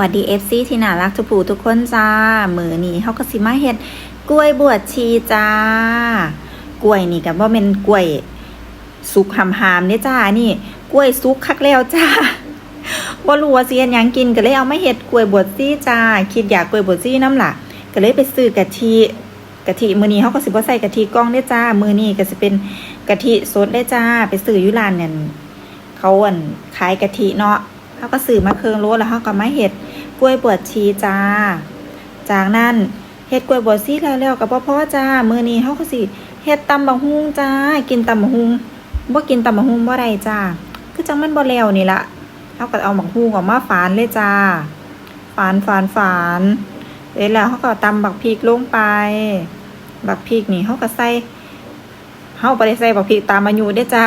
วัสดี FC ที่น่ารักทุกผู้ทุกคนจ้ามือนี้เฮาก็สิมาเฮ็ดกล้วยบวชชีจ้ากล้วยนี่ก็บ่แม่นกล้วยสุกหำๆเด้จ้านี่ กล้วยสุกคักแล้วจ้าบ่รู้ว่าสิเฮ็ดหยังกินก็เลยเอามาเฮ็ดกล้วยบวชชีจ้า คิดอยากกล้วยบวชชีน้ำล่ะ ก็เลยไปซื้อกะทิกะทิมื้อนี้เฮาก็สิบ่ใส่กะทิกล่องเด้จ้า มื้อนี้ก็สิเป็นกะทิสดเด้จ้า ไปซื้ออยู่ร้านนั่นเขาอั่นขายกะทิเนาะเขาก็ซื้อมาเครื่องโลแล้วเขาก็มาเห็ด กล้วยบวชชีจ้า จากนั้นเห็ดกล้วยบวชชีแล้วแล้วกับพ่อจ้ามื้อนี้เขาก็สิเห็ดตำบักฮุงจ้า กินตำบักฮุงบ่กินตำบักฮุงบ่ได้จ้า คือจังมันบ่แล้วนี่ละเขาก็เอาบักฮุงออกมาฝานเลยจ้า ฝานฝานฝานเสร็จแล้วเขาก็ตำบักพริกลงไป บักพริกนี่เขาก็ใส่เขาบ่ได้ใส่บักพริกตามอายุเด้จ้า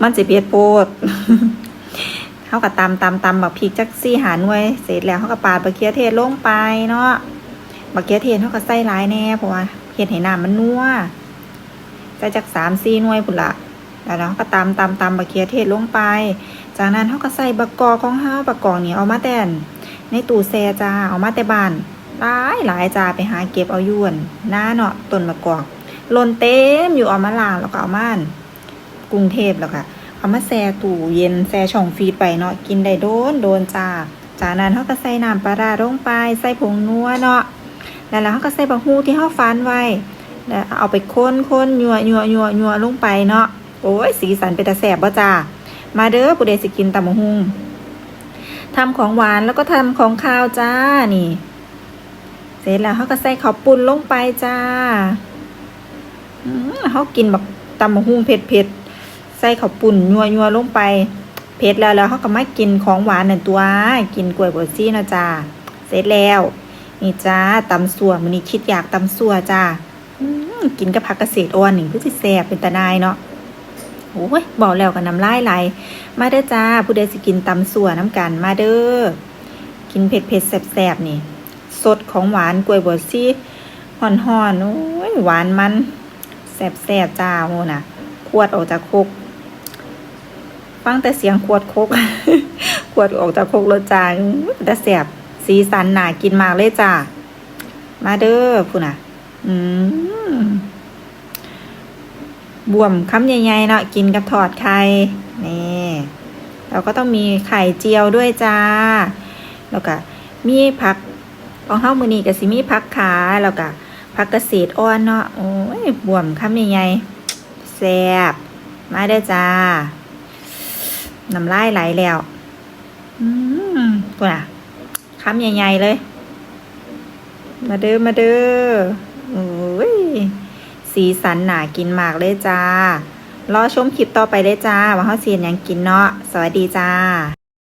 มันสิเผ็ดโพด เขาก็ตำตำตำบักพริกจักซี่หาหน่วยเสร็จแล้วเขาก็ปาดบักเขือเทศลงไปเนาะบักเขือเทศเขาก็ใส่หลายแน่เพราะว่าเห็ดให้น้ำมันนัวใส่จักสามสี่หน่วยพุ่นละแล้วเขาก็ตำตำตำบักเขือเทศลงไป จากนั้นเขาก็ใส่บักกอกของเฮาบักกอกนี่เอามาแต่นในตู้แช่จ้าเอามาแต่บ้านหลายหลายจ้าไปหาเก็บเอายวนหน้าเนาะต้นบักกอกล่นเต็มอยู่เอามาล้างแล้วก็เอามานกรุงเทพแล้วค่ะ เอามาแช่ตู้เย็นแช่ช่องฟีดไปเนาะกินได้โดนโดนจ้าจากนั้นเขาก็ใส่น้ำปลาร้าลงไปใส่ผงนัวเนาะแล้วแล้วเขาก็ใส่บะฮูที่เขาฟันไว้แล้วเอาไปค้นค้นยัวยัวยัวยัวลงไปเนาะโอ้ยสีสันเป็นตาแสบบ่จ้ามาเด้อผู้ใดสิกินตำบักฮุงทำของหวานแล้วก็ทำของข้าวจ้านี่ เสร็จแล้วเขาก็ใส่ข้าวปุ้นลงไปจ้าเขากินแบบตำบักฮุงเผ็ดเผ็ดๆ ส่ข้าวปุ้นยัวยัวลงไปเผ็ดแล้วแล้วเขาก็มากินของหวานหนึ่งตัว กินกล้วยบวชซี่นะจ้าเสร็จแล้วนี่จ้าตำสัวมันนี้คิดอยากตำสัวจ้าอืกินกับผักเกษตรอ่อนหนึ่งคือสิแซ่บเป็นตาหนายเนาะโอ้ยบอกแล้วกันน้ำลายไหลมาเด้อจ้าผู้ใดสิกินตำสัวน้ำกันมาเด้อกินเผ็ดเผ็ดๆแซ่บๆนี่ สดของหวานกล้วยบวชซี่ห่อนๆโอ้ยหวานมันแซ่บๆจ้าโมนะขวดออกจากโคก ฟังแต่เสียงขวดโคกขวดออกจากโคกแล้วจ้าแต่แสบสีสันหนากินมากเลยจ้ามาเด้อพูน่ะ อืมบวมคำใหญ่ๆเนาะกินกับทอดไข่นี่เราก็ต้องมีไข่เจียวด้วยจ้า แล้วก็มีผักของเฮามือนี้ก็สิมีผักขาแล้วก็ผักเกษตรอ่อนเนาะโอ้ยบวมคำใหญ่ๆแซ่บมาเด้อจ้า น้ำลายไหลแล้ว อืมตัวน่ะคำใหญ่ๆเลย มาเด้อมาเด้อโอ้ยสีสันหนากินมากเลยจ้ารอชมคลิปต่อไปเลยจ้า ว่าเขาเสียนยังกินเนาะสวัสดีจ้า